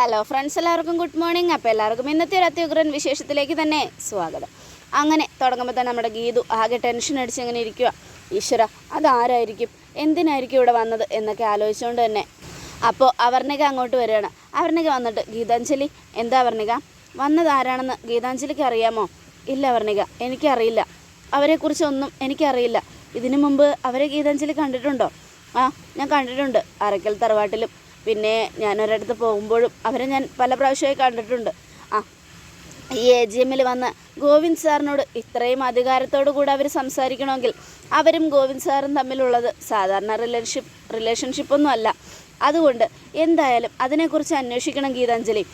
Hello friends എല്ലാവർക്കും good morning അപ്പോൾ എല്ലാവർക്കും ഇന്നത്തെ ഒരു അത്യുഗ്രൻ വിശേഷത്തിലേക്ക് തന്നെ സ്വാഗതം. അങ്ങനെ തുടങ്ങുമ്പോൾ തന്നെ നമ്മുടെ ഗീതു ആകെ ടെൻഷൻ അടിച്ച് ഇങ്ങനെ ഇരിക്കുക ഈശ്വര അതാരായിരിക്കും? എന്തിനായിരിക്കും ഇവിടെ വന്നത് എന്നൊക്കെ ആലോചിച്ചുകൊണ്ട് തന്നെ. അപ്പോൾ അവർണിക അങ്ങോട്ട് വരികയാണ്. അവർണിക വന്നിട്ട് ഗീതാഞ്ജലി എന്താ അവർണിക? വന്നത് ആരാണെന്ന് ഗീതാഞ്ജലിക്ക് അറിയാമോ? ഇല്ല അവർണിക എനിക്കറിയില്ല. അവരെക്കുറിച്ചൊന്നും എനിക്കറിയില്ല. ഇതിനു മുമ്പ് അവരെ ഗീതാഞ്ജലി കണ്ടിട്ടുണ്ടോ? ആ ഞാൻ കണ്ടിട്ടുണ്ട്. അരക്കൽ തറവാട്ടിലും പിന്നെ ഞാൻ ഒരിടത്ത് പോകുമ്പോഴും അവരെ ഞാൻ പല പ്രാവശ്യമായി കണ്ടിട്ടുണ്ട്. ആ ഈ എ ജി എമ്മിൽ വന്ന് ഗോവിന്ദ് സാറിനോട് ഇത്രയും അധികാരത്തോടു കൂടി അവർ സംസാരിക്കണമെങ്കിൽ അവരും ഗോവിന്ദ് സാറും തമ്മിലുള്ളത് സാധാരണ റിലേഷൻഷിപ്പ് റിലേഷൻഷിപ്പൊന്നും അല്ല. അതുകൊണ്ട് എന്തായാലും അതിനെക്കുറിച്ച് അന്വേഷിക്കണം ഗീതാഞ്ജലി.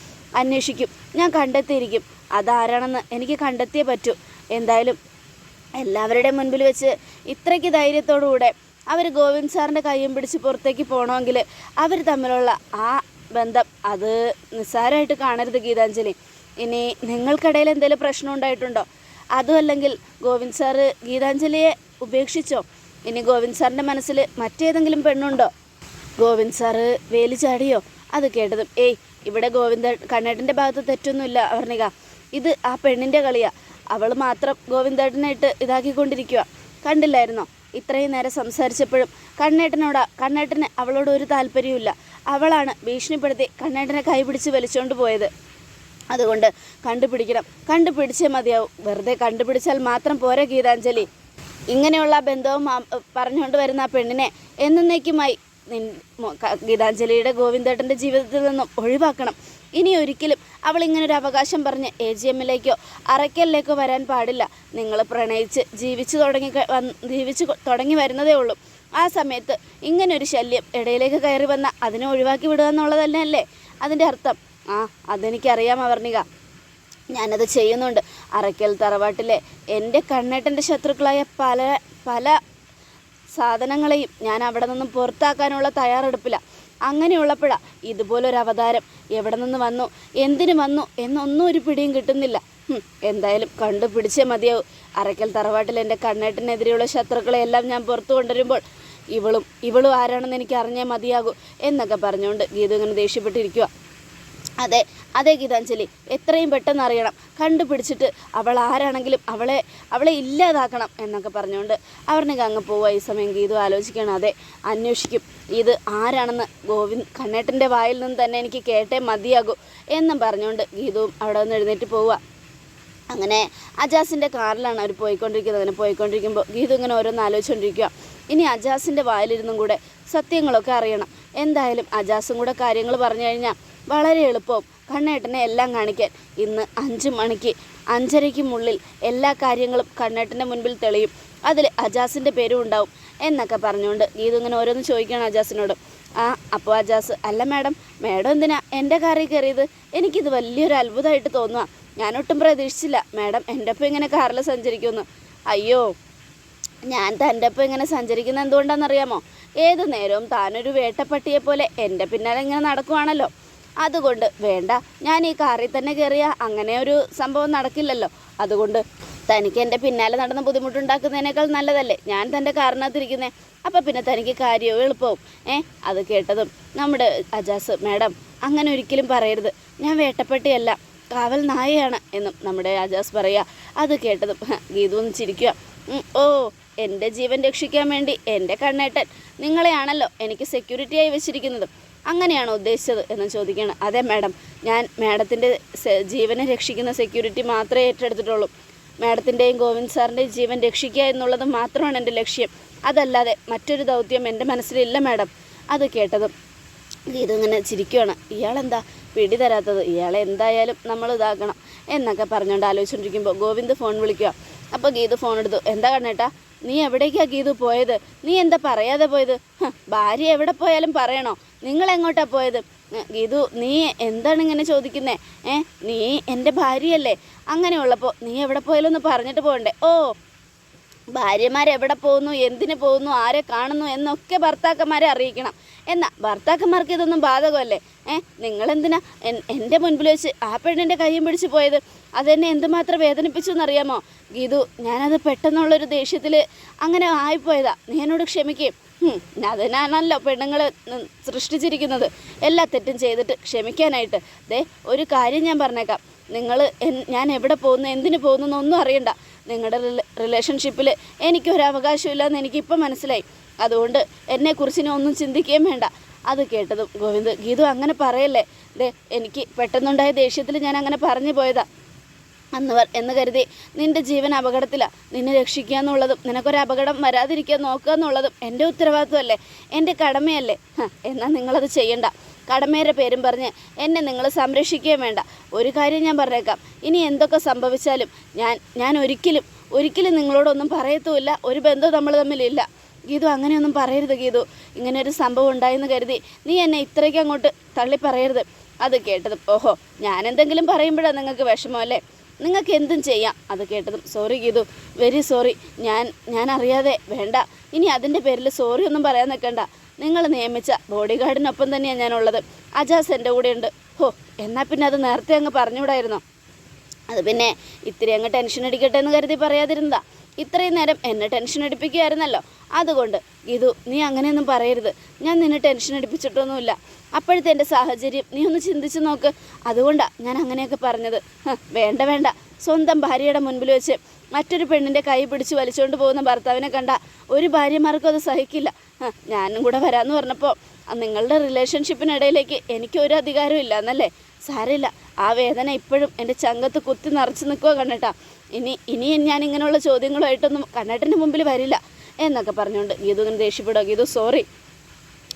അന്വേഷിക്കും. ഞാൻ കണ്ടെത്തിയിരിക്കും. അതാരാണെന്ന് എനിക്ക് കണ്ടെത്തിയേ പറ്റൂ. എന്തായാലും എല്ലാവരുടെയും മുൻപിൽ വെച്ച് ഇത്രയ്ക്ക് ധൈര്യത്തോടുകൂടെ അവർ ഗോവിന്ദ് സാറിന്റെ കൈയും പിടിച്ച് പുറത്തേക്ക് പോകണമെങ്കിൽ അവർ തമ്മിലുള്ള ആ ബന്ധം അത് നിസ്സാരമായിട്ട് കാണരുത് ഗീതാഞ്ജലി. ഇനി നിങ്ങൾക്കിടയിൽ എന്തെങ്കിലും പ്രശ്നം ഉണ്ടായിട്ടുണ്ടോ? അതും അല്ലെങ്കിൽ ഗോവിന്ദ് സാറ് ഗീതാഞ്ജലിയെ ഉപേക്ഷിച്ചോ? ഇനി ഗോവിന്ദ് സാറിന്റെ മനസ്സിൽ മറ്റേതെങ്കിലും പെണ്ണുണ്ടോ? ഗോവിന്ദ് സാറ് വേലി ചാടിയോ? അത് കേട്ടതും ഏയ് ഇവിടെ ഗോവിന്ദ കണ്ണേട്ടന്റെ ഭാഗത്ത് തെറ്റൊന്നുമില്ല വർണിക. ഇത് ആ പെണ്ണിന്റെ കളിയാണ് അവൾ മാത്രം ഗോവിന്ദേട്ടനായിട്ട് ഇതാക്കിക്കൊണ്ടിരിക്കുക കണ്ടില്ലായിരുന്നോ? ഇത്രയും നേരം സംസാരിച്ചപ്പോഴും കണ്ണേട്ടനോട് കണ്ണേട്ടന് അവളോട് ഒരു താല്പര്യവുമില്ല. അവളാണ് ഭീഷണിപ്പെടുത്തി കണ്ണേട്ടനെ കൈപിടിച്ച് വലിച്ചുകൊണ്ട് പോയത്. അതുകൊണ്ട് കണ്ടുപിടിക്കണം. കണ്ടുപിടിച്ചേ മതിയാവും. വെറുതെ കണ്ടുപിടിച്ചാൽ മാത്രം പോരാ ഗീതാഞ്ജലി. ഇങ്ങനെയുള്ള ബന്ധവും പറഞ്ഞുകൊണ്ട് വരുന്ന ആ പെണ്ണിനെ എന്നേക്കുമായി ഗീതാഞ്ജലിയുടെ ഗോവിന്ദേട്ടന്റെ ജീവിതത്തിൽ നിന്നും ഒഴിവാക്കണം. ഇനി ഒരിക്കലും അവൾ ഇങ്ങനൊരു അവകാശം പറഞ്ഞ് എ ജി എമ്മിലേക്കോ അറയ്ക്കലിലേക്കോ വരാൻ പാടില്ല. നിങ്ങൾ പ്രണയിച്ച് ജീവിച്ചു തുടങ്ങി ജീവിച്ചു തുടങ്ങി വരുന്നതേ ഉള്ളൂ. ആ സമയത്ത് ഇങ്ങനൊരു ശല്യം ഇടയിലേക്ക് കയറി വന്ന അതിനെ ഒഴിവാക്കി വിടുക എന്നുള്ളതല്ല അല്ലേ? അതിന്റെ അർത്ഥം ആ അതെനിക്കറിയാം അവർണിക. ഞാനത് ചെയ്യുന്നുണ്ട്. അറയ്ക്കൽ തറവാട്ടിലെ എന്റെ കണ്ണേട്ടന്റെ ശത്രുക്കളായ പല പല സാധനങ്ങളെയും ഞാൻ അവിടെ നിന്നും പുറത്താക്കാനുള്ള തയ്യാറെടുപ്പില്ല അങ്ങനെയുള്ളപ്പോഴാണ് ഇതുപോലൊരു അവതാരം എവിടെ നിന്ന് വന്നു? എന്തിനു വന്നു? എന്നൊന്നും ഒരു പിടിയും കിട്ടുന്നില്ല. എന്തായാലും കണ്ടുപിടിച്ചേ മതിയാവും. അരക്കൽ തറവാട്ടിൽ എന്റെ കണ്ണേട്ടനെതിരെയുള്ള ശത്രുക്കളെയെല്ലാം ഞാൻ പുറത്തു കൊണ്ടുവരുമ്പോൾ ഇവളും ഇവളും ആരാണെന്ന് എനിക്ക് അറിഞ്ഞേ മതിയാകൂ എന്നൊക്കെ പറഞ്ഞുകൊണ്ട് ഗീതു ഇങ്ങനെ ദേഷ്യപ്പെട്ടിരിക്കുക അതെ അതെ ഗീതാഞ്ജലി എത്രയും പെട്ടെന്ന് അറിയണം. കണ്ടുപിടിച്ചിട്ട് അവൾ ആരാണെങ്കിലും അവളെ അവളെ ഇല്ലാതാക്കണം എന്നൊക്കെ പറഞ്ഞുകൊണ്ട് അവരുടെ അങ്ങ് പോവുക ഈ സമയം ഗീതു ആലോചിക്കണം അതെ അന്വേഷിക്കും. ഇത് ആരാണെന്ന് ഗോവിന്ദ് കണ്ണേട്ടന്റെ വായിൽ നിന്ന് തന്നെ എനിക്ക് കേട്ടേ മതിയാകൂ എന്നും പറഞ്ഞുകൊണ്ട് ഗീതവും അവിടെ നിന്ന് എഴുന്നേറ്റ് പോവുക. അങ്ങനെ അജാസിന്റെ കാറിലാണ് അവർ പോയിക്കൊണ്ടിരിക്കുന്നത്. അങ്ങനെ പോയിക്കൊണ്ടിരിക്കുമ്പോൾ ഗീത ഇങ്ങനെ ഓരോന്ന് ആലോചിച്ചുകൊണ്ടിരിക്കുക. ഇനി അജാസിന്റെ വായിലിരുന്നും കൂടെ സത്യങ്ങളൊക്കെ അറിയണം. എന്തായാലും അജാസും കൂടെ കാര്യങ്ങൾ പറഞ്ഞു കഴിഞ്ഞാൽ വളരെ എളുപ്പവും കണ്ണേട്ടനെ എല്ലാം കാണിക്കാൻ ഇന്ന് അഞ്ച് മണിക്ക് അഞ്ചരയ്ക്കുമുള്ളിൽ എല്ലാ കാര്യങ്ങളും കണ്ണേട്ടന്റെ മുൻപിൽ തെളിയും. അതിൽ അജാസിന്റെ പേരും ഉണ്ടാവും. എന്നൊക്കെ പറഞ്ഞുകൊണ്ട് ഗീതു ഇങ്ങനെ ഓരോന്ന് ചോദിക്കുകയാണ് അജാസിനോട്. ആ അപ്പോൾ അജാസ് അല്ല മാഡം മാഡം എന്തിനാ എന്റെ കാറിൽ കയറിയത്? എനിക്കിത് വലിയൊരു അത്ഭുതമായിട്ട് തോന്നുക ഞാനൊട്ടും പ്രതീക്ഷിച്ചില്ല. മാഡം എന്റെ ഒപ്പം ഇങ്ങനെ കാറിൽ സഞ്ചരിക്കുമെന്ന് അയ്യോ ഞാൻ തന്റെ ഒപ്പം ഇങ്ങനെ സഞ്ചരിക്കുന്ന എന്തുകൊണ്ടാണെന്നറിയാമോ? ഏത് നേരവും താനൊരു വേട്ടപ്പട്ടിയെ പോലെ എന്റെ പിന്നാലെ ഇങ്ങനെ നടക്കുവാണല്ലോ. അതുകൊണ്ട് വേണ്ട ഞാൻ ഈ കാറിൽ തന്നെ കയറിയ. അങ്ങനെ ഒരു സംഭവം നടക്കില്ലല്ലോ. അതുകൊണ്ട് തനിക്ക് എന്റെ പിന്നാലെ നടന്ന് ബുദ്ധിമുട്ടുണ്ടാക്കുന്നതിനേക്കാൾ നല്ലതല്ലേ? ഞാൻ തന്റെ കാറിനകത്തിരിക്കുന്നേ. അപ്പം പിന്നെ തനിക്ക് കാര്യവും എളുപ്പവും. ഏ അത് കേട്ടതും നമ്മുടെ അജാസ് മാഡം അങ്ങനെ ഒരിക്കലും പറയരുത്. ഞാൻ വേട്ടപ്പെട്ടിയല്ല കാവൽ നായയാണ് എന്നും നമ്മുടെ അജാസ് പറയുക അത് കേട്ടതും ഗീതു ഒന്ന് ചിരിക്കുക ഓ എന്റെ ജീവൻ രക്ഷിക്കാൻ വേണ്ടി എന്റെ കണ്ണേട്ടൻ നിങ്ങളെയാണല്ലോ എനിക്ക് സെക്യൂരിറ്റിയായി വെച്ചിരിക്കുന്നത്. അങ്ങനെയാണോ ഉദ്ദേശിച്ചത്? എന്ന് ചോദിക്കുകയാണ്. അതെ മാഡം. ഞാൻ മാഡത്തിന്റെ ജീവനെ രക്ഷിക്കുന്ന സെക്യൂരിറ്റി മാത്രമേ ഏറ്റെടുത്തിട്ടുള്ളൂ. മാഡത്തിന്റെയും ഗോവിന്ദ് സാറിന്റെയും ജീവൻ രക്ഷിക്കുക എന്നുള്ളത് മാത്രമാണ് എന്റെ ലക്ഷ്യം. അതല്ലാതെ മറ്റൊരു ദൗത്യം എന്റെ മനസ്സിലില്ല മാഡം. അത് കേട്ടതും ഇങ്ങനെ ചിരിക്കുകയാണ് ഇയാളെന്താ പിടി തരാത്തത്? ഇയാളെ എന്തായാലും നമ്മൾ ഇതാക്കണം എന്നൊക്കെ പറഞ്ഞുകൊണ്ട് ആലോചിച്ചുകൊണ്ടിരിക്കുമ്പോൾ ഗോവിന്ദ് ഫോൺ വിളിക്കുക അപ്പോൾ ഗീതു ഫോൺ എടുത്തു. എന്താ കണ്ണേട്ടാ നീ എവിടേക്കാ ഗീതു പോയത്? നീ എന്താ പറയാതെ പോയത്? ഭാര്യ എവിടെ പോയാലും പറയണോ? നിങ്ങൾ എങ്ങോട്ടാ പോയത്? ഗീതു നീ എന്താണ് ഇങ്ങനെ ചോദിക്കുന്നേ? ഏ നീ എന്റെ ഭാര്യയല്ലേ? അങ്ങനെയുള്ളപ്പോൾ നീ എവിടെ പോയാലും ഒന്ന് പറഞ്ഞിട്ട് പോകണ്ടേ. ഓ ഭാര്യമാർ എവിടെ പോകുന്നു എന്തിന് പോകുന്നു ആരെ കാണുന്നു എന്നൊക്കെ ഭർത്താക്കന്മാരെ അറിയിക്കണം. എന്നാ ഭർത്താക്കന്മാർക്ക് ഇതൊന്നും ബാധകമല്ലേ? ഏ നിങ്ങളെന്തിനാ? എൻ- എന്റെ മുൻപിൽ വെച്ച് ആ പെണ്ണിന്റെ കയ്യും പിടിച്ച് പോയത്. അതെന്നെ എന്തുമാത്രം വേദനിപ്പിച്ചു എന്നറിയാമോ ഗീതു ഞാനത് പെട്ടെന്നുള്ളൊരു ദേഷ്യത്തിൽ അങ്ങനെ ആയിപ്പോയതാ. നീ എന്നോട് ക്ഷമിക്കുകയും അതിനാണല്ലോ പെണ്ണുങ്ങൾ സൃഷ്ടിച്ചിരിക്കുന്നത്. എല്ലാ തെറ്റും ചെയ്തിട്ട് ക്ഷമിക്കാനായിട്ട്. ദേ ഒരു കാര്യം ഞാൻ പറഞ്ഞേക്കാം. നിങ്ങൾ ഞാൻ എവിടെ പോകുന്നു എന്തിനു പോകുന്നു എന്നൊന്നും അറിയണ്ട. നിങ്ങളുടെ റിലേഷൻഷിപ്പിൽ എനിക്കൊരു അവകാശമില്ലെന്ന് എനിക്കിപ്പം മനസ്സിലായി. അതുകൊണ്ട് എന്നെക്കുറിച്ച് ഇനി ഒന്നും ചിന്തിക്കുകയും വേണ്ട. അത് കേട്ടതും ഗോവിന്ദ് ഗീതു അങ്ങനെ പറയല്ലേ? ദേ എനിക്ക് പെട്ടെന്നുണ്ടായ ദേഷ്യത്തിൽ ഞാൻ അങ്ങനെ പറഞ്ഞു പോയതാ. അന്ന് എന്ന് കരുതി നിന്റെ ജീവൻ അപകടത്തിലാണ് നിന്നെ രക്ഷിക്കുക എന്നുള്ളതും നിനക്കൊരു അപകടം വരാതിരിക്കാൻ നോക്കുക എന്നുള്ളതും എന്റെ ഉത്തരവാദിത്വമല്ലേ? എന്റെ കടമയല്ലേ? എന്നാൽ നിങ്ങളത് ചെയ്യണ്ട. കടമയുടെ പേരും പറഞ്ഞ് എന്നെ നിങ്ങൾ സംരക്ഷിക്കുകയും വേണ്ട. ഒരു കാര്യം ഞാൻ പറഞ്ഞേക്കാം. ഇനി എന്തൊക്കെ സംഭവിച്ചാലും ഞാൻ ഞാൻ ഒരിക്കലും ഒരിക്കലും നിങ്ങളോടൊന്നും പറയത്തുമില്ല. ഒരു ബന്ധവും നമ്മൾ തമ്മിലില്ല ഗീതു അങ്ങനെയൊന്നും പറയരുത് ഗീതു. ഇങ്ങനെ ഒരു സംഭവം ഉണ്ടായെന്ന് കരുതി നീ എന്നെ ഇത്രയ്ക്ക് അങ്ങോട്ട് തള്ളി പറയരുത്. അത് കേട്ടതും ഓഹോ ഞാൻ എന്തെങ്കിലും പറയുമ്പോഴാണ് നിങ്ങൾക്ക് വിഷമമല്ലേ നിങ്ങൾക്ക് എന്തും ചെയ്യാം. അത് കേട്ടതും സോറി ഗീതു വെരി സോറി. ഞാൻ ഞാൻ അറിയാതെ വേണ്ട. ഇനി അതിന്റെ പേരിൽ സോറി ഒന്നും പറയാൻ നിൽക്കണ്ട. നിങ്ങൾ നിയമിച്ച ബോഡി ഗാർഡിനൊപ്പം തന്നെയാണ് ഞാനുള്ളത്. അജാസ് എന്റെ കൂടെയുണ്ട്. ഹോ എന്നാൽ പിന്നെ അത് നേരത്തെ അങ്ങ് പറഞ്ഞുകൂടായിരുന്നോ അത് പിന്നെ ഇത്തിരി അങ്ങ് ടെൻഷൻ അടിക്കട്ടെ എന്ന് കരുതി പറയാതിരുന്നതാ. ഇത്രയും നേരം എന്നെ ടെൻഷൻ അടിപ്പിക്കുകയായിരുന്നല്ലോ. അതുകൊണ്ട് ഗിതു നീ അങ്ങനെയൊന്നും പറയരുത്. ഞാൻ നിന്നെ ടെൻഷൻ അടിപ്പിച്ചിട്ടൊന്നുമില്ല. അപ്പോഴത്തെ എന്റെ സാഹചര്യം നീ ഒന്ന് ചിന്തിച്ച് നോക്ക്. അതുകൊണ്ടാണ് ഞാൻ അങ്ങനെയൊക്കെ പറഞ്ഞത്. വേണ്ട വേണ്ട. സ്വന്തം ഭാര്യയുടെ മുൻപിൽ വെച്ച് മറ്റൊരു പെണ്ണിന്റെ കൈ പിടിച്ച് വലിച്ചുകൊണ്ട് പോകുന്ന ഭർത്താവിനെ കണ്ട ഒരു ഭാര്യമാർക്കും അത് സഹിക്കില്ല. ഞാനും കൂടെ വരാമെന്ന് പറഞ്ഞപ്പോൾ നിങ്ങളുടെ റിലേഷൻഷിപ്പിനിടയിലേക്ക് എനിക്കൊരു അധികാരവും ഇല്ല എന്നല്ലേ സാരമില്ല. ആ വേദന ഇപ്പോഴും എന്റെ ചങ്കത്ത് കുത്തി നിറച്ച് നിൽക്കുക കണ്ണേട്ടാ. ഇനി ഇനി ഞാൻ ഇങ്ങനെയുള്ള ചോദ്യങ്ങളുമായിട്ടൊന്നും കണ്ണേട്ടന്റെ മുമ്പിൽ വരില്ല എന്നൊക്കെ പറഞ്ഞുകൊണ്ട് ഗീതു ഇങ്ങനെ ദേഷ്യപ്പെടുക ഗീതു സോറി.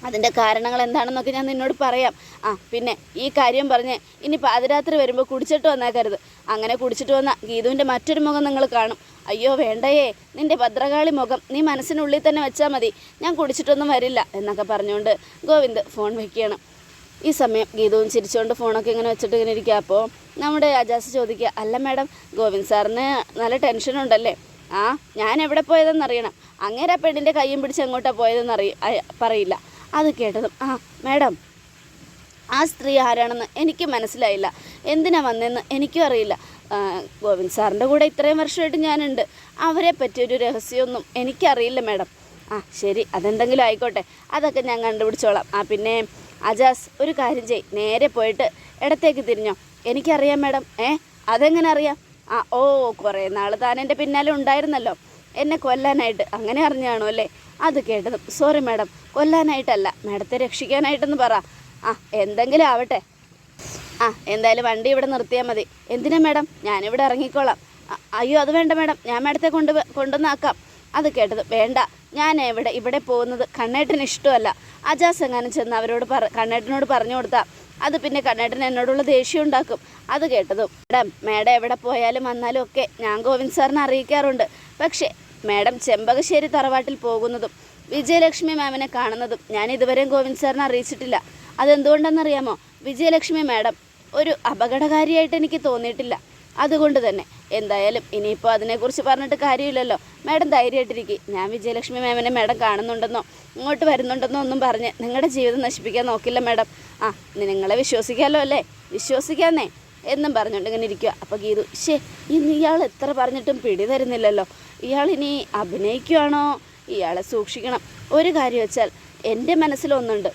അതിന്റെ കാരണങ്ങൾ എന്താണെന്നൊക്കെ ഞാൻ നിന്നോട് പറയാം. ആ പിന്നെ ഈ കാര്യം പറഞ്ഞ് ഇനി പാതിരാത്രി വരുമ്പോൾ കുടിച്ചിട്ട് വന്നേക്കരുത്. അങ്ങനെ കുടിച്ചിട്ട് വന്ന ഗീതുവിന്റെ മറ്റൊരു മുഖം നിങ്ങൾ കാണും. അയ്യോ വേണ്ടയേ. നിന്റെ ഭദ്രകാളി മുഖം നീ മനസ്സിനുള്ളിൽ തന്നെ വെച്ചാൽ മതി. ഞാൻ കുടിച്ചിട്ടൊന്നും വരില്ല എന്നൊക്കെ പറഞ്ഞുകൊണ്ട് ഗോവിന്ദ് ഫോൺ വയ്ക്കുകയാണ് ഈ സമയം ഗീതവും ചിരിച്ചുകൊണ്ട് ഫോണൊക്കെ ഇങ്ങനെ വെച്ചിട്ട് ഇങ്ങനെ ഇരിക്കുക. അപ്പോൾ നമ്മുടെ അജാസ് ചോദിക്കുക അല്ല മാഡം ഗോവിന്ദ് സാറിന് നല്ല ടെൻഷനുണ്ടല്ലേ ആ ഞാൻ എവിടെ പോയതെന്ന് അറിയണം. അങ്ങേരെ ആ പെണ്ണിന്റെ കയ്യും പിടിച്ച് എങ്ങോട്ടാണ് പോയതെന്ന് അറിയ പറയില്ല. അത് കേട്ടതും ആ മാഡം ആ സ്ത്രീ ആരാണെന്ന് എനിക്ക് മനസ്സിലായില്ല. എന്തിനാ വന്നതെന്ന് എനിക്കും അറിയില്ല. ഗോവിന്ദ് സാറിന്റെ കൂടെ ഇത്രയും വർഷമായിട്ട് ഞാനുണ്ട്. അവരെ പറ്റിയൊരു രഹസ്യമൊന്നും എനിക്കറിയില്ല മാഡം. ആ ശരി. അതെന്തെങ്കിലും ആയിക്കോട്ടെ. അതൊക്കെ ഞാൻ കണ്ടുപിടിച്ചോളാം. ആ പിന്നെ അജാസ് ഒരു കാര്യം ചെയ്. നേരെ പോയിട്ട് ഇടത്തേക്ക് തിരിഞ്ഞോ. എനിക്കറിയാം മാഡം. ഏ അതെങ്ങനെ അറിയാം? ആ ഓ കുറേ നാൾ താൻ എന്റെ പിന്നാലെ ഉണ്ടായിരുന്നല്ലോ. എന്നെ കൊല്ലാനായിട്ട്. അങ്ങനെ അറിഞ്ഞാണോ അല്ലേ? അത് കേട്ടതും. Sorry madam. കൊല്ലാനായിട്ടല്ല. മാഡത്തെ രക്ഷിക്കാനായിട്ടെന്ന് പറ. ആ എന്തെങ്കിലും ആവട്ടെ. ആ എന്തായാലും വണ്ടി ഇവിടെ നിർത്തിയാൽ മതി. എന്തിനാ മാഡം? ഞാനിവിടെ ഇറങ്ങിക്കോളാം. അയ്യോ അത് വേണ്ട മാഡം. ഞാൻ മാഡത്തെ കൊണ്ട് കൊണ്ടുവന്നാക്കാം. അത് കേട്ടത് വേണ്ട. ഞാൻ എവിടെ ഇവിടെ പോകുന്നത് കണ്ണേട്ടന് ഇഷ്ടമല്ല. അജാസ് എങ്ങാനും ചെന്ന് അവരോട് പറ കണ്ണേട്ടനോട് പറഞ്ഞു കൊടുത്താൽ അത് പിന്നെ കണ്ണേട്ടൻ എന്നോടുള്ള ദേഷ്യം ഉണ്ടാക്കും. അത് കേട്ടതും മാഡം മാഡം എവിടെ പോയാലും വന്നാലും ഒക്കെ ഞാൻ ഗോവിന്ദ് സാറിനെ അറിയിക്കാറുണ്ട്. പക്ഷേ മാഡം ചെമ്പകശ്ശേരി തറവാട്ടിൽ പോകുന്നതും വിജയലക്ഷ്മി മാമിനെ കാണുന്നതും ഞാൻ ഇതുവരെയും ഗോവിന്ദ് സാറിനെ അറിയിച്ചിട്ടില്ല. അതെന്തുകൊണ്ടെന്നറിയാമോ? വിജയലക്ഷ്മി മാഡം ഒരു അപകടകാരിയായിട്ട് എനിക്ക് തോന്നിയിട്ടില്ല. അതുകൊണ്ട് തന്നെ. എന്തായാലും ഇനിയിപ്പോൾ അതിനെക്കുറിച്ച് പറഞ്ഞിട്ട് കാര്യമില്ലല്ലോ. മാഡം ധൈര്യമായിട്ടിരിക്കും. ഞാൻ വിജയലക്ഷ്മി മാമിനെ മാഡം കാണുന്നുണ്ടെന്നോ ഇങ്ങോട്ട് വരുന്നുണ്ടെന്നോ ഒന്നും പറഞ്ഞ് നിങ്ങളുടെ ജീവിതം നശിപ്പിക്കാൻ നോക്കില്ല മാഡം. ആ നിങ്ങളെ വിശ്വസിക്കാമല്ലോ അല്ലേ? വിശ്വസിക്കാന്നേ എന്നും പറഞ്ഞുകൊണ്ട് ഇങ്ങനെ ഇരിക്കുക അപ്പോൾ ഗീതു ശേ ഇന്ന് ഇയാൾ എത്ര പറഞ്ഞിട്ടും പിടി തരുന്നില്ലല്ലോ. ഇയാൾ ഇനി അഭിനയിക്കുവാണോ? ഇയാളെ സൂക്ഷിക്കണം. ഒരു കാര്യം വെച്ചാൽ എന്റെ മനസ്സിലൊന്നുണ്ട്.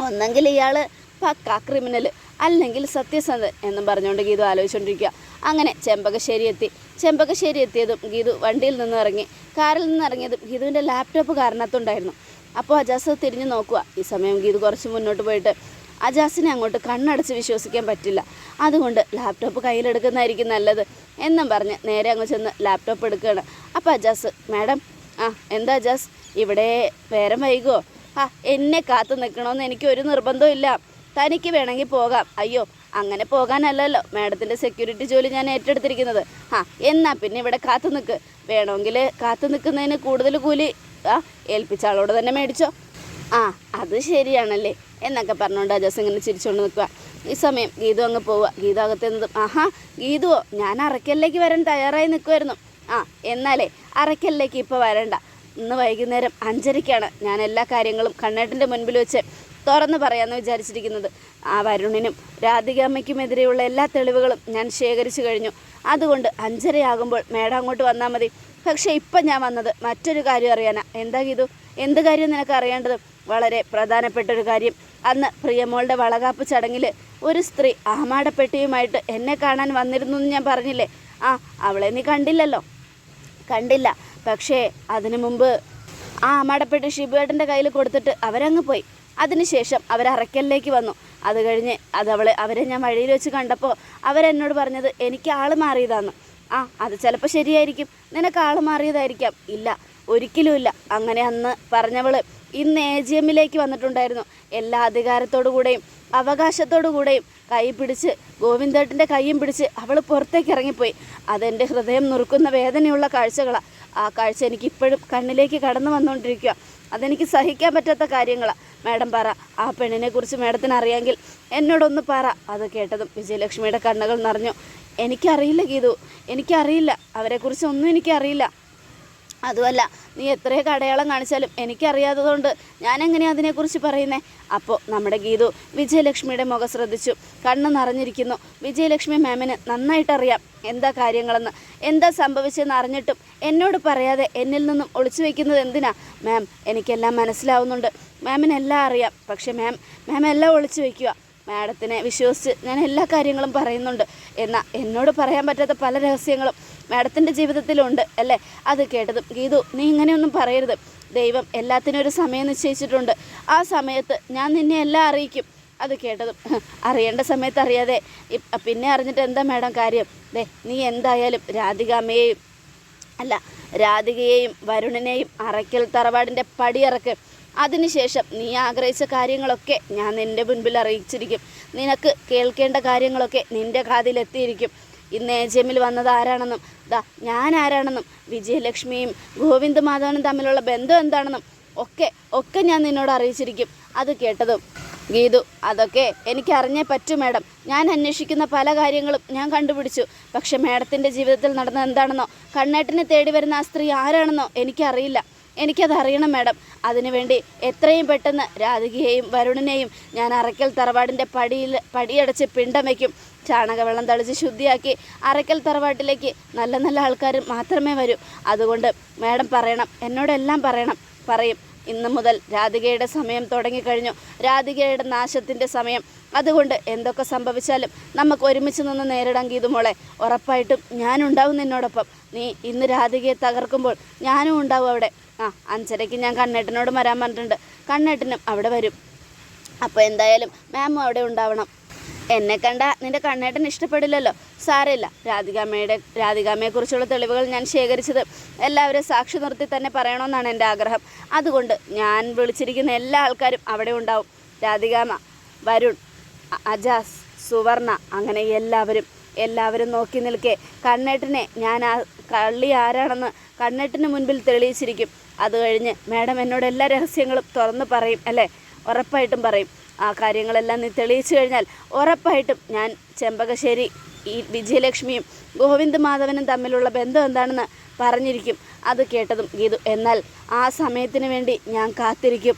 ഒന്നെങ്കിൽ ഇയാൾ പക്കാ ക്രിമിനൽ അല്ലെങ്കിൽ സത്യസന്ധൻ എന്നും പറഞ്ഞുകൊണ്ട് ഗീതു ആലോചിച്ചുകൊണ്ടിരിക്കുക. അങ്ങനെ ചെമ്പകശ്ശേരി എത്തി. ചെമ്പകശ്ശേരി എത്തിയതും ഗീതു വണ്ടിയിൽ നിന്ന് ഇറങ്ങി കാറിൽ നിന്ന് ഇറങ്ങിയതും ഗീതുവിന്റെ ലാപ്ടോപ്പ് കാരണത്തുണ്ടായിരുന്നു അപ്പോൾ അജാസ് തിരിഞ്ഞു നോക്കുക. ഈ സമയം ഗീതു കുറച്ച് മുന്നോട്ട് പോയിട്ട് അജാസിനെ അങ്ങോട്ട് കണ്ണടച്ച് വിശ്വസിക്കാൻ പറ്റില്ല. അതുകൊണ്ട് ലാപ്ടോപ്പ് കയ്യിലെടുക്കുന്നതായിരിക്കും നല്ലത് എന്നും പറഞ്ഞ് നേരെ അങ്ങ് ചെന്ന് ലാപ്ടോപ്പ് എടുക്കുകയാണ്. അപ്പോൾ അജാസ് മാഡം ആ എന്താ അജാസ്? ഇവിടെ വേറെ വൈകുമോ ആ എന്നെ കാത്തു നിൽക്കണമെന്ന് എനിക്ക് ഒരു നിർബന്ധവും ഇല്ല തനിക്ക് വേണമെങ്കിൽ പോകാം. അയ്യോ അങ്ങനെ പോകാനല്ലല്ലോ. മാഡത്തിന്റെ സെക്യൂരിറ്റി ജോലി ഞാൻ ഏറ്റെടുത്തിരിക്കുന്നത്. ആ എന്നാൽ പിന്നെ ഇവിടെ കാത്തു നിൽക്ക്. വേണമെങ്കിൽ കാത്തു നിൽക്കുന്നതിന് കൂടുതൽ കൂലി ആ ഏൽപ്പിച്ച ആളോട് തന്നെ മേടിച്ചോ. ആ അത് ശരിയാണല്ലേ. എന്നൊക്കെ പറഞ്ഞുകൊണ്ട് അജസ് ഇങ്ങനെ ചിരിച്ചുകൊണ്ട് നിൽക്കുക. ഈ സമയം ഗീതു അങ്ങ് പോവുക. ഗീതു അകത്തുനിന്നതും ആഹാ ഗീതുവോ ഞാൻ അറക്കലിലേക്ക് വരാൻ തയ്യാറായി നിൽക്കുമായിരുന്നു ആ എന്നാലേ അറയ്ക്കലിലേക്ക് ഇപ്പോൾ വരണ്ട. ഇന്ന് വൈകുന്നേരം അഞ്ചരയ്ക്കാണ്. ഞാൻ എല്ലാ കാര്യങ്ങളും കണ്ണേട്ടന്റെ മുൻപിൽ വെച്ച് തുറന്നു പറയാമെന്ന് വിചാരിച്ചിരിക്കുന്നത്. ആ വരുണിനും രാധികാമ്മയ്ക്കുമെതിരെയുള്ള എല്ലാ തെളിവുകളും ഞാൻ ശേഖരിച്ചു കഴിഞ്ഞു. അതുകൊണ്ട് അഞ്ചരയാകുമ്പോൾ മേഡം അങ്ങോട്ട് വന്നാൽ മതി. പക്ഷേ ഇപ്പം ഞാൻ വന്നത് മറ്റൊരു കാര്യം അറിയാനാ. എന്താ ഗീതു? എന്ത് കാര്യം നിനക്ക് അറിയേണ്ടത്? വളരെ പ്രധാനപ്പെട്ട ഒരു കാര്യം. അന്ന് പ്രിയമോളുടെ വളകാപ്പ് ചടങ്ങിൽ ഒരു സ്ത്രീ ആമാടപ്പെട്ടിയുമായിട്ട് എന്നെ കാണാൻ വന്നിരുന്നു എന്ന് ഞാൻ പറഞ്ഞില്ലേ? ആ അവളെ നീ കണ്ടില്ലല്ലോ. കണ്ടില്ല. പക്ഷേ അതിനു മുമ്പ് ആ അമ്മാടപ്പെട്ട് ഷിബുവേട്ടന്റെ കയ്യിൽ കൊടുത്തിട്ട് അവരങ്ങ് പോയി. അതിനുശേഷം അവർ അറയ്ക്കലിലേക്ക് വന്നു. അത് കഴിഞ്ഞ് അത് അവൾ അവരെ ഞാൻ വഴിയിൽ വെച്ച് കണ്ടപ്പോൾ അവരെന്നോട് പറഞ്ഞത് എനിക്ക് ആൾ മാറിയതാണ് ആ അത് ചിലപ്പോൾ ശരിയായിരിക്കും. നിനക്ക് ആൾ മാറിയതായിരിക്കാം. ഇല്ല ഒരിക്കലും ഇല്ല. അങ്ങനെ അന്ന് പറഞ്ഞവൾ ഇന്ന് എ ജി എമ്മിലേക്ക് വന്നിട്ടുണ്ടായിരുന്നു. എല്ലാ അധികാരത്തോടു കൂടെയും അവകാശത്തോടു കൂടെയും കൈ പിടിച്ച് ഗോവിന്ദേട്ടന്റെ കൈയും പിടിച്ച് അവൾ പുറത്തേക്ക് ഇറങ്ങിപ്പോയി. അതെന്റെ ഹൃദയം നുറുക്കുന്ന വേദനയുള്ള കാഴ്ചകളാണ് ആ കാഴ്ച എനിക്ക് ഇപ്പോഴും കണ്ണിലേക്ക് കടന്നു വന്നുകൊണ്ടിരിക്കുക. അതെനിക്ക് സഹിക്കാൻ പറ്റാത്ത കാര്യങ്ങളാണ് മാഡം പറ ആ പെണ്ണിനെ കുറിച്ച് മാഡത്തിന് അറിയാമെങ്കിൽ എന്നോടൊന്ന് പറ. അത് കേട്ടതും വിജയലക്ഷ്മിയുടെ കണ്ണുകൾ നിറഞ്ഞു. എനിക്കറിയില്ല ഗീതു എനിക്കറിയില്ല. അവരെക്കുറിച്ച് ഒന്നും എനിക്കറിയില്ല. അതുമല്ല നീ എത്രയൊക്കെ കടയാളം കാണിച്ചാലും എനിക്കറിയാത്തതുകൊണ്ട് ഞാൻ എങ്ങനെയാ അതിനെക്കുറിച്ച് പറയുന്നേ? അപ്പോൾ നമ്മുടെ ഗീതു വിജയലക്ഷ്മിയുടെ മുഖം ശ്രദ്ധിച്ചു. കണ്ണ് നിറഞ്ഞിരിക്കുന്നു. വിജയലക്ഷ്മി മാമിന് നന്നായിട്ടറിയാം എന്താ കാര്യങ്ങളെന്ന്. എന്താ സംഭവിച്ചതെന്ന് അറിഞ്ഞിട്ടും എന്നോട് പറയാതെ എന്നിൽ നിന്നും ഒളിച്ചു വയ്ക്കുന്നത് എന്തിനാ? മാം എനിക്കെല്ലാം മനസ്സിലാവുന്നുണ്ട്. മാമിനെല്ലാം അറിയാം. പക്ഷേ മാം മാം എല്ലാം ഒളിച്ചു വയ്ക്കുക മാഡത്തിനെ വിശ്വസിച്ച് ഞാൻ എല്ലാ കാര്യങ്ങളും പറയുന്നുണ്ട്. എന്നാൽ എന്നോട് പറയാൻ പറ്റാത്ത പല രഹസ്യങ്ങളും. മാഡത്തിന്റെ ജീവിതത്തിലുണ്ട് അല്ലേ? അത് കേട്ടതും ഗീതു നീ ഇങ്ങനെയൊന്നും പറയരുത്. ദൈവം എല്ലാത്തിനും ഒരു സമയം നിശ്ചയിച്ചിട്ടുണ്ട്. ആ സമയത്ത് ഞാൻ നിന്നെ എല്ലാം അറിയിക്കും. അത് കേട്ടതും അറിയേണ്ട സമയത്ത് അറിയാതെ. പിന്നെ അറിഞ്ഞിട്ട് എന്താ മാഡം കാര്യം? ദേ നീ എന്തായാലും രാധികാമ്മയെയും അല്ല രാധികയെയും വരുണിനെയും അറയ്ക്കൽ തറവാടിന്റെ പടിയിറക്ക്. അതിനുശേഷം നീ ആഗ്രഹിച്ച കാര്യങ്ങളൊക്കെ ഞാൻ നിന്റെ മുൻപിൽ അറിയിച്ചിരിക്കും. നിനക്ക് കേൾക്കേണ്ട കാര്യങ്ങളൊക്കെ നിന്റെ കാതിലെത്തിയിരിക്കും. ഇന്ന് എ ജി എമ്മിൽ വന്നത് ആരാണെന്നും ദാ ഞാൻ ആരാണെന്നും വിജയലക്ഷ്മിയും ഗോവിന്ദ് മാധവനും തമ്മിലുള്ള ബന്ധം എന്താണെന്നും ഒക്കെ ഒക്കെ ഞാൻ നിന്നോട് അറിയിച്ചിരിക്കും. അത് കേട്ടതും ഗീതു അതൊക്കെ എനിക്ക് അറിഞ്ഞേ പറ്റൂ മാഡം. ഞാൻ അന്വേഷിക്കുന്ന പല കാര്യങ്ങളും ഞാൻ കണ്ടുപിടിച്ചു. പക്ഷെ മാഡത്തിന്റെ ജീവിതത്തിൽ നടന്നത് എന്താണെന്നോ കണ്ണേട്ടിനെ തേടി വരുന്ന ആ സ്ത്രീ ആരാണെന്നോ എനിക്കറിയില്ല. എനിക്കത് അറിയണം മാഡം. അതിനുവേണ്ടി എത്രയും പെട്ടെന്ന് രാധികയെയും വരുണിനെയും ഞാൻ അറയ്ക്കൽ തറവാടിന്റെ പടിയിൽ പടിയടച്ച് പിണ്ടം വയ്ക്കും ചാണകവെള്ളം തളിച്ച് ശുദ്ധിയാക്കി അരക്കൽ തറവാട്ടിലേക്ക് നല്ല നല്ല ആൾക്കാർ മാത്രമേ വരൂ. അതുകൊണ്ട് മാഡം പറയണം എന്നോടെല്ലാം പറയണം. പറയും ഇന്ന് മുതൽ രാധികയുടെ സമയം തുടങ്ങിക്കഴിഞ്ഞു. രാധികയുടെ നാശത്തിന്റെ സമയം. അതുകൊണ്ട് എന്തൊക്കെ സംഭവിച്ചാലും നമുക്ക് ഒരുമിച്ച് നിന്ന് നേരിടാൻ ഗീതുമോളെ ഉറപ്പായിട്ടും ഞാനുണ്ടാവും നിന്നോടൊപ്പം. നീ ഇന്ന് രാധികയെ തകർക്കുമ്പോൾ ഞാനും ഉണ്ടാവും അവിടെ. ആ അഞ്ചരയ്ക്ക് ഞാൻ കണ്ണേട്ടനോട് വരാൻ പറഞ്ഞിട്ടുണ്ട്. കണ്ണേട്ടനും അവിടെ വരും. അപ്പോൾ എന്തായാലും മാമും അവിടെ ഉണ്ടാവണം. എന്നെ കണ്ട നിന്റെ കണ്ണേട്ടൻ ഇഷ്ടപ്പെടില്ലല്ലോ. സാരമില്ല. രാധികാമ്മയുടെ രാധികാമ്മയെക്കുറിച്ചുള്ള തെളിവുകൾ ഞാൻ ശേഖരിച്ചത് എല്ലാവരും സാക്ഷി നിർത്തി തന്നെ പറയണമെന്നാണ് എന്റെ ആഗ്രഹം. അതുകൊണ്ട് ഞാൻ വിളിച്ചിരിക്കുന്ന എല്ലാ ആൾക്കാരും അവിടെ ഉണ്ടാവും. രാധികാമ്മ വരുൺ അജാസ് സുവർണ അങ്ങനെ എല്ലാവരും എല്ലാവരും നോക്കി നിൽക്കെ. കണ്ണേട്ടനെ ഞാൻ ആ കള്ളി ആരാണെന്ന് കണ്ണേട്ടിന് മുൻപിൽ തെളിയിച്ചിരിക്കും. അത് കഴിഞ്ഞ് മാഡം എന്നോട് എല്ലാ രഹസ്യങ്ങളും തുറന്ന് പറയും അല്ലേ? ഉറപ്പായിട്ടും പറയും. ആ കാര്യങ്ങളെല്ലാം നീ തെളിയിച്ചു കഴിഞ്ഞാൽ ഉറപ്പായിട്ടും ഞാൻ ചെമ്പകശ്ശേരി ഈ വിജയലക്ഷ്മിയും ഗോവിന്ദ് മാധവനും തമ്മിലുള്ള ബന്ധം എന്താണെന്ന് പറഞ്ഞിരിക്കും. അത് കേട്ടതും ഗീതു. എന്നാൽ ആ സമയത്തിന് വേണ്ടി ഞാൻ കാത്തിരിക്കും.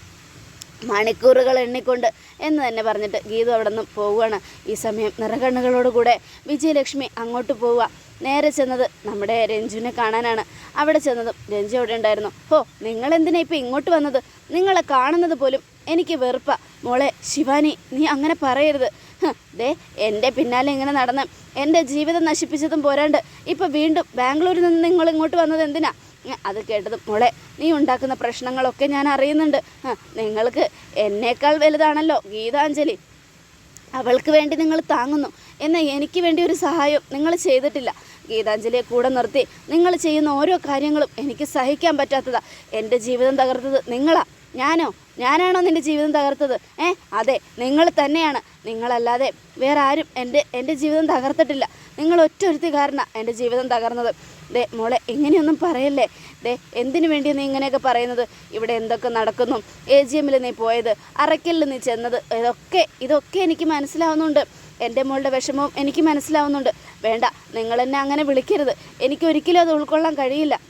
മണിക്കൂറുകൾ എണ്ണിക്കൊണ്ട് എന്ന് തന്നെ പറഞ്ഞിട്ട് ഗീതു അവിടെ നിന്ന് പോവുകയാണ്. ഈ സമയം നിറകണ്ണുകളോടുകൂടെ വിജയലക്ഷ്മി അങ്ങോട്ട് പോവുക. നേരെ ചെന്നത് നമ്മുടെ രഞ്ജുവിനെ കാണാനാണ്. അവിടെ ചെന്നതും രഞ്ജു അവിടെ ഉണ്ടായിരുന്നു. ഹോ നിങ്ങൾ എന്തിനാ ഇപ്പം ഇങ്ങോട്ട് വന്നത്? നിങ്ങളെ കാണുന്നത് പോലും എനിക്ക് വെറുപ്പ. മോളെ ശിവാനി നീ അങ്ങനെ പറയരുത്. ദേ എന്റെ പിന്നാലെ ഇങ്ങനെ നടന്ന് എന്റെ ജീവിതം നശിപ്പിച്ചതും പോരാണ്ട് ഇപ്പം വീണ്ടും ബാംഗ്ലൂരിൽ നിന്ന് നിങ്ങൾ ഇങ്ങോട്ട് വന്നത് എന്തിനാ? അത് കേട്ടത് മോളെ നീ ഉണ്ടാക്കുന്ന പ്രശ്നങ്ങളൊക്കെ ഞാൻ അറിയുന്നുണ്ട്. നിങ്ങൾക്ക് എന്നേക്കാൾ വലുതാണല്ലോ ഗീതാഞ്ജലി. അവൾക്ക് വേണ്ടി നിങ്ങൾ താങ്ങുന്നു. എന്നാൽ എനിക്ക് വേണ്ടി ഒരു സഹായം നിങ്ങൾ ചെയ്തിട്ടില്ല. ഗീതാഞ്ജലിയെ കൂടെ നിർത്തി നിങ്ങൾ ചെയ്യുന്ന ഓരോ കാര്യങ്ങളും എനിക്ക് സഹിക്കാൻ പറ്റാത്തതാണ് എന്റെ ജീവിതം തകർത്തത് നിങ്ങളാ. ഞാനോ? ഞാനാണോ നിന്റെ ജീവിതം തകർത്തത്? ഏ അതെ നിങ്ങൾ തന്നെയാണ്. നിങ്ങളല്ലാതെ വേറെ ആരും എന്റെ എന്റെ ജീവിതം തകർത്തിട്ടില്ല. നിങ്ങൾ ഒറ്റൊരുത്തി കാരണം എന്റെ ജീവിതം തകർന്നത്. ദേ മോളെ ഇങ്ങനെയൊന്നും പറയല്ലേ? ദേ എന്തിനു വേണ്ടി നീ ഇങ്ങനെയൊക്കെ പറയുന്നത്? ഇവിടെ എന്തൊക്കെ നടക്കുന്നു? എ ജി എമ്മിൽ നീ പോയത് അറയ്ക്കലിൽ നീ ചെന്നത് ഇതൊക്കെ ഇതൊക്കെ എനിക്ക് മനസ്സിലാവുന്നുണ്ട്. എന്റെ മോളുടെ വിഷമവും എനിക്ക് മനസ്സിലാവുന്നുണ്ട്. വേണ്ട നിങ്ങൾ എന്നെ അങ്ങനെ വിളിക്കരുത്. എനിക്കൊരിക്കലും അത് ഉൾക്കൊള്ളാൻ കഴിയില്ല.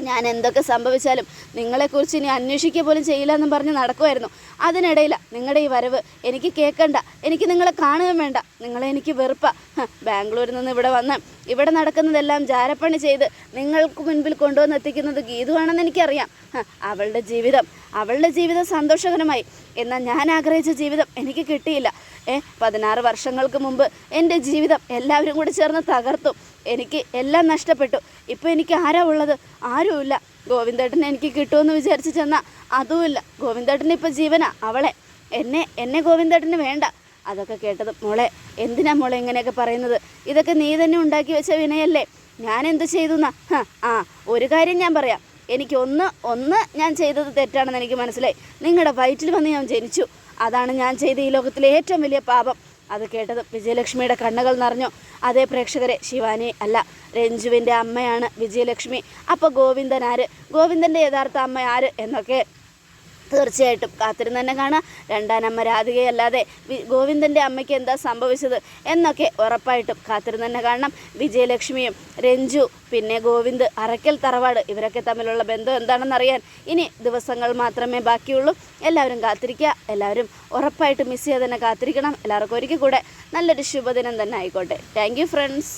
ഞാൻ എന്തൊക്കെ സംഭവിച്ചാലും നിങ്ങളെക്കുറിച്ച് ഇനി അന്വേഷിക്കുക പോലും ചെയ്യില്ല എന്നും പറഞ്ഞ് നടക്കുമായിരുന്നു അതിനിടയില നിങ്ങളുടെ ഈ വരവ് എനിക്ക് കേൾക്കണ്ട എനിക്ക് നിങ്ങളെ കാണുകയും വേണ്ട. നിങ്ങളെ എനിക്ക് വെറുപ്പ. ഹ, ബാംഗ്ലൂരിൽ നിന്ന് ഇവിടെ വന്ന് ഇവിടെ നടക്കുന്നതെല്ലാം ജാരപ്പണി ചെയ്ത് നിങ്ങൾക്ക് മുൻപിൽ കൊണ്ടുവന്ന് എത്തിക്കുന്നത് ഗീതുവാണെന്ന് എനിക്കറിയാം. അവളുടെ ജീവിതം അവളുടെ ജീവിതം സന്തോഷകരമായി. എന്നാൽ ഞാൻ ആഗ്രഹിച്ച ജീവിതം എനിക്ക് കിട്ടിയില്ല. ഏ പതിനാറ് വർഷങ്ങൾക്ക് മുമ്പ് എന്റെ ജീവിതം എല്ലാവരും കൂടി ചേർന്ന് തകർത്തു. എനിക്ക് എല്ലാം നഷ്ടപ്പെട്ടു. ഇപ്പോൾ എനിക്ക് ആരാ ഉള്ളത്? ആരുമില്ല ഗോവിന്ദേട്ടനെ എനിക്ക് കിട്ടുമെന്ന് വിചാരിച്ച് ചെന്നാൽ അതുമില്ല ഗോവിന്ദേട്ടന് ഇപ്പോൾ ജീവനാ അവളെ. എന്നെ എന്നെ ഗോവിന്ദേട്ടന് വേണ്ട. അതൊക്കെ കേട്ടത് മോളെ എന്തിനാ മോളെ ഇങ്ങനെയൊക്കെ പറയുന്നത്? ഇതൊക്കെ നീ തന്നെ ഉണ്ടാക്കി വെച്ച വിനയല്ലേ? ഞാൻ എന്ത് ചെയ്തു എന്നാ ആ ഒരു കാര്യം ഞാൻ പറയാം. എനിക്ക് ഒന്ന് ഒന്ന് ഞാൻ ചെയ്തത് തെറ്റാണെന്ന് എനിക്ക് മനസ്സിലായി. നിങ്ങളുടെ വയറ്റിൽ വന്ന് ഞാൻ ജനിച്ചു. അതാണ് ഞാൻ ചെയ്ത ഈ ലോകത്തിലെ ഏറ്റവും വലിയ പാപം. അത് കേട്ടത് വിജയലക്ഷ്മിയുടെ കണ്ണുകൾ നിറഞ്ഞു. അതേ പ്രേക്ഷകരെ ശിവാനി അല്ല രഞ്ജുവിന്റെ അമ്മയാണ് വിജയലക്ഷ്മി. അപ്പോൾ ഗോവിന്ദൻ ആര്? ഗോവിന്ദന്റെ യഥാർത്ഥ അമ്മ ആര്? എന്നൊക്കെ തീർച്ചയായിട്ടും കാത്തിരുന്ന് തന്നെ കാണാം. രണ്ടാനമ്മ രാധികയല്ലാതെ ഗോവിന്ദന്റെ അമ്മയ്ക്ക് എന്താ സംഭവിച്ചത് എന്നൊക്കെ ഉറപ്പായിട്ടും കാത്തിരുന്ന് തന്നെ കാണണം. വിജയലക്ഷ്മിയും രഞ്ജു പിന്നെ ഗോവിന്ദ് അറക്കൽ തറവാട് ഇവരൊക്കെ തമ്മിലുള്ള ബന്ധം എന്താണെന്നറിയാൻ ഇനി ദിവസങ്ങൾ മാത്രമേ ബാക്കിയുള്ളൂ. എല്ലാവരും കാത്തിരിക്കുക. എല്ലാവരും ഉറപ്പായിട്ടും മിസ് ചെയ്യാതെ തന്നെ കാത്തിരിക്കണം. എല്ലാവർക്കും ഒരിക്കൽ കൂടെ നല്ലൊരു ശുഭദിനം തന്നെ ആയിക്കോട്ടെ. Thank friends